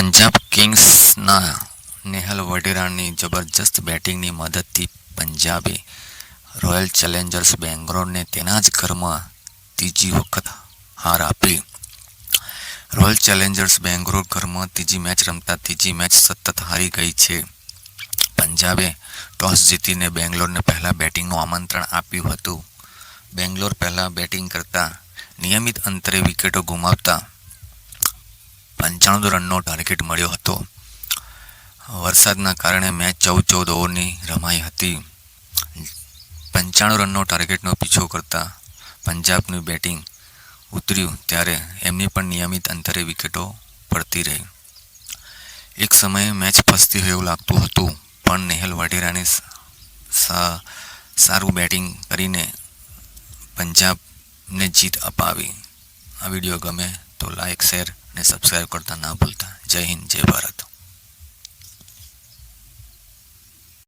પંજાબ કિંગ્સના નેહલ વડેરાની જબરજસ્ત બેટિંગની મદદથી પંજાબે royal Challengers બેંગ્લોરને તેના જ ઘરમાં ત્રીજી વખત હાર આપી. રોયલ ચેલેન્જર્સ બેંગ્લોર ઘરમાં ત્રીજી મેચ રમતા ત્રીજી મેચ સતત હારી ગઈ છે. પંજાબે ટોસ જીતીને બેંગ્લોરને પહેલાં બેટિંગનું આમંત્રણ આપ્યું હતું. બેંગ્લોર પહેલાં બેટિંગ કરતા નિયમિત અંતરે વિકેટો ગુમાવતા પંચાણું રનનો ટાર્ગેટ મળ્યો હતો. વરસાદના કારણે મેચ ચૌદ ચૌદ ઓવરની રમાઈ હતી. પંચાણું રનનો ટાર્ગેટનો પીછો કરતા પંજાબનું બેટિંગ ઉતર્યું ત્યારે એમની પણ નિયમિત અંતરે વિકેટો પડતી રહી. એક સમયે મેચ ફસતી હોય એવું લાગતું હતું, પણ નેહલ વઢેરાને સારું બેટિંગ કરીને પંજાબને જીત અપાવી. આ વીડિયો ગમે તો લાઈક શેર અને સબસ્ક્રાઈબ કરતા ના ભૂલતા જય હિન્દ જય ભારત